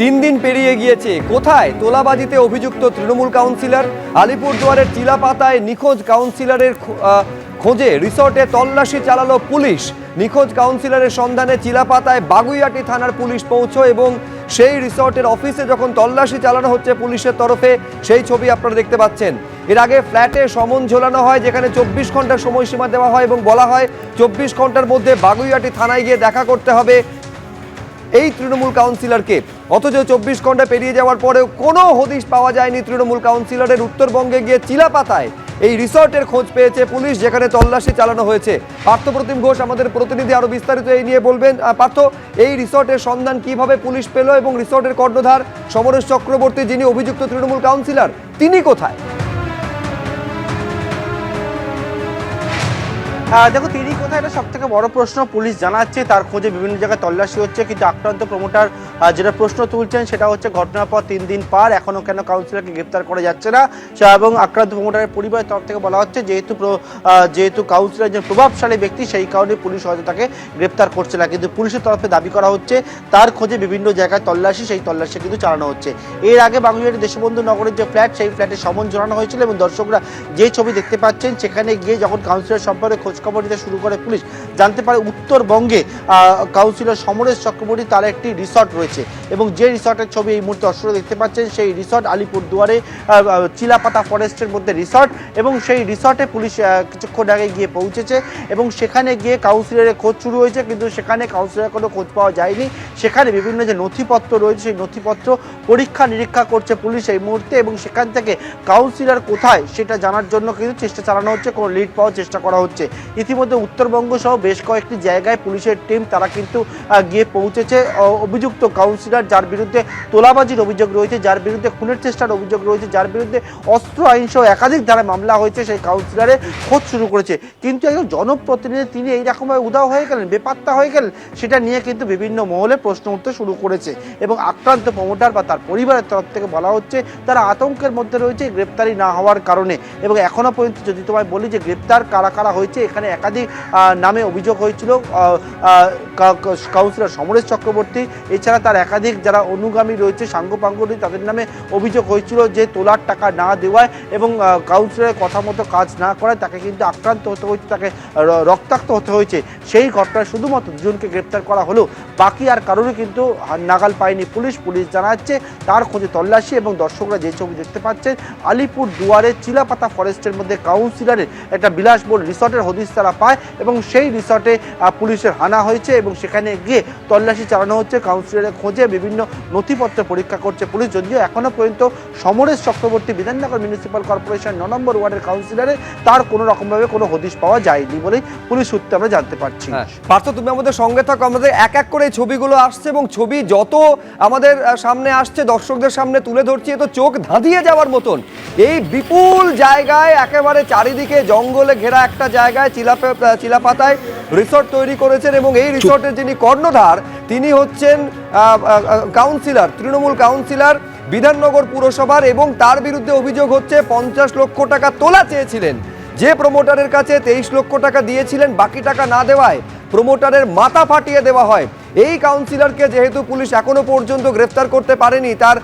তিন দিন পেরিয়ে গিয়েছে। কোথায়? তোলাবাজিতে অভিযুক্ত তৃণমূল কাউন্সিলর, আলিপুরদুয়ারের চিলাপাতায় নিখোঁজ কাউন্সিলরের খোঁজে রিসর্টে তল্লাশি চালালো পুলিশ। নিখোঁজ কাউন্সিলরের সন্ধানে চিলাপাতায় বাগুইয়াটি থানার পুলিশ পৌঁছো এবং সেই রিসর্টের অফিসে যখন তল্লাশি চালানো হচ্ছে পুলিশের তরফে, সেই ছবি আপনারা দেখতে পাচ্ছেন। এর আগে ফ্ল্যাটে সমন ঝোলানো হয়, যেখানে চব্বিশ ঘণ্টার সময়সীমা দেওয়া হয় এবং বলা হয়, চব্বিশ ঘণ্টার মধ্যে বাগুইয়াটি থানায় গিয়ে দেখা করতে হবে। এই তৃণমূল কাউন্সিলরকে। অথচ চব্বিশ ঘণ্টা পেরিয়ে যাওয়ার পরেও কোনো হদিশ পাওয়া যায়নি তৃণমূল কাউন্সিলরের উত্তরবঙ্গে গিয়ে চিলাপাতায়। এই রিসর্টের খোঁজ পেয়েছে পুলিশ, যেখানে তল্লাশি চালানো হয়েছে। পার্থপ্রতিম ঘোষ আমাদের প্রতিনিধি আরও বিস্তারিত এই নিয়ে বলবেন। পার্থ, এই রিসর্টের সন্ধান কীভাবে পুলিশ পেল এবং রিসর্টের কর্ণধার সমরেশ চক্রবর্তী যিনি অভিযুক্ত তৃণমূল কাউন্সিলর, তিনি কোথায়? দেখো, তিনি কোথায়? এটা সব থেকে বড় প্রশ্ন। পুলিশ জানাচ্ছে, তার খোঁজে বিভিন্ন জায়গায় তল্লাশি হচ্ছে, কিন্তু আক্রান্ত প্রমোটার যেটা প্রশ্ন তুলছেন সেটা হচ্ছে ঘটনার পর তিন দিন পার এখনও কেন কাউন্সিলরকে গ্রেপ্তার করা যাচ্ছে না? এবং আক্রান্ত প্রমোটারের পরিবারের তরফ থেকে বলা হচ্ছে, যেহেতু যেহেতু কাউন্সিলর যে প্রভাবশালী ব্যক্তি, সেই কারণে পুলিশ হয়তো তাকে গ্রেপ্তার করছে না। কিন্তু পুলিশের তরফে দাবি করা হচ্ছে, তার খোঁজে বিভিন্ন জায়গায় তল্লাশি, সেই তল্লাশি কিন্তু চালানো হচ্ছে। এর আগে বাগুইয়াটি দেশবন্ধু নগরের যে ফ্ল্যাট, সেই ফ্ল্যাটে সমন জড়ানো হয়েছিল এবং দর্শকরা যে ছবি দেখতে পাচ্ছেন, সেখানে গিয়ে যখন কাউন্সিলর সম্পর্কে খোঁজখবর নিতে শুরু করে পুলিশ, জানতে পারে উত্তরবঙ্গে কাউন্সিলর সমরেশ চক্রবর্তী তার একটি রিসর্ট রয়েছে। এবং যে রিসর্টের ছবি এই মুহূর্তে দর্শকরা দেখতে পাচ্ছেন সেই রিসর্ট আলিপুরদুয়ারে আহ, আহ, চিলাপাতা ফরেস্টের মধ্যে রিসর্ট এবং সেই রিসর্টে পুলিশ কিছুক্ষণ আগে গিয়ে পৌঁছেছে এবং সেখানে গিয়ে কাউন্সিলরের খোঁজ শুরু হয়েছে কিন্তু সেখানে কাউন্সিলরের কোনো খোঁজ পাওয়া যায়নি। সেখানে বিভিন্ন যে নথিপত্র রয়েছে সেই নথিপত্র পরীক্ষা নিরীক্ষা করছে পুলিশ এই মুহূর্তে এবং সেখান থেকে কাউন্সিলর কোথায় সেটা জানার জন্য কিন্তু চেষ্টা চালানো হচ্ছে কোনো লিড পাওয়ার চেষ্টা করা হচ্ছে। ইতিমধ্যে উত্তরবঙ্গ সহ বেশ কয়েকটি জায়গায় পুলিশের টিম তারা কিন্তু গিয়ে পৌঁছেছে। অভিযুক্ত কাউন্সিলর যার বিরুদ্ধে তোলাবাজির অভিযোগ রয়েছে, যার বিরুদ্ধে খুনের চেষ্টার অভিযোগ রয়েছে, যার বিরুদ্ধে অস্ত্র আইন সহ একাধিক ধারায় মামলা হয়েছে, সেই কাউন্সিলরের খোঁজ শুরু করেছে। কিন্তু একজন জনপ্রতিনিধি, তিনি এইরকমভাবে উদাও হয়ে গেলেন, বেপাত্তা হয়ে গেলেন, সেটা নিয়ে কিন্তু বিভিন্ন মহলে প্রশ্ন উঠতে শুরু করেছে। এবং আক্রান্ত প্রমোটার বা তার পরিবারের তরফ থেকে বলা হচ্ছে, তারা আতঙ্কের মধ্যে রয়েছে গ্রেপ্তারি না হওয়ার কারণে। এবং এখনও পর্যন্ত যদি তোমায় বলি যে গ্রেপ্তার কারা কারা হয়েছে, এখানে একাধিক নামে অভিযোগ হয়েছিল কাউন্সিলর সমরেশ চক্রবর্তী, এছাড়া তার একাধিক যারা অনুগামী রয়েছে সাঙ্গপাঙ্গ রয়েছে তাদের নামে অভিযোগ হয়েছিল যে তোলার টাকা না দেওয়ায় এবং কাউন্সিলরের কথা মতো কাজ না করায় তাকে কিন্তু আক্রান্ত হতে হয়েছে, তাকে রক্তাক্ত হতে হয়েছে। সেই ঘটনায় শুধুমাত্র দুজনকে গ্রেপ্তার করা হলো। বাকি আর কারোরই কিন্তু নাগাল পায়নি পুলিশ। পুলিশ জানাচ্ছে তার খোঁজে তল্লাশি এবং দর্শকরা যে ছবি দেখতে পাচ্ছেন, আলিপুর দুয়ারে চিলাপাতা ফরেস্টের মধ্যে কাউন্সিলরের একটা বিলাসবহুল রিসর্টের হদিস তারা পায় এবং সেই রিসর্টে পুলিশের হানা হয়েছে এবং সেখানে গিয়ে তল্লাশি চালানো হচ্ছে। কাউন্সিলরের খোঁজে বিভিন্ন নথিপত্র পরীক্ষা করছে পুলিশ। যদিও এখনও পর্যন্ত সমরেশ চক্রবর্তী বিধাননগর মিউনিসিপ্যাল কর্পোরেশন ন নম্বর ওয়ার্ডের কাউন্সিলরে তার কোনো রকমভাবে কোনো হদিশ পাওয়া যায়নি বলেই পুলিশ সূত্রে আমরা জানতে পারছি। হ্যাঁ পার্থ, তুমি আমাদের সঙ্গে থাকো। আমাদের এক এক করে ছবিগুলো আসছে এবং ছবি যত আমাদের সামনে আসছে, দর্শকদের সামনে তুলে ধরছি, এ তো চোখ ধাঁধিয়ে যাওয়ার মতন। এই বিপুল জায়গায় একেবারে চারিদিকে জঙ্গলে ঘেরা একটা জায়গায়, চিলাপে চিলাপাতায় রিসর্ট তৈরি করেছেন এবং এই রিসর্টের যিনি কর্ণধার, তিনি হচ্ছেন কাউন্সিলর, তৃণমূল কাউন্সিলর, বিধাননগর পুরসভার এবং তার বিরুদ্ধে অভিযোগ হচ্ছে পঞ্চাশ লক্ষ টাকা তোলা চেয়েছিলেন। যে প্রমোটারের কাছে তেইশ লক্ষ টাকা দিয়েছিলেন, বাকি টাকা না দেওয়ায় প্রমোটারের মাথা ফাটিয়ে দেওয়া হয়। এই কাউন্সিলরকে যেহেতু পুলিশ এখনও পর্যন্ত গ্রেফতার করতে পারেনি, তার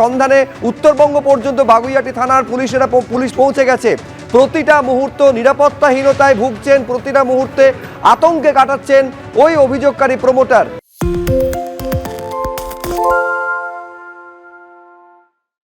সন্ধানে উত্তরবঙ্গ পর্যন্ত বাগুইয়াটি থানার পুলিশেরা পুলিশ পৌঁছে গেছে। প্রতিটা মুহূর্ত নিরাপত্তাহীনতায় ভুগছেন প্রতিটা মুহূর্তে আতঙ্কে কাটাচ্ছেন ওই অভিযোগকারী প্রমোটার।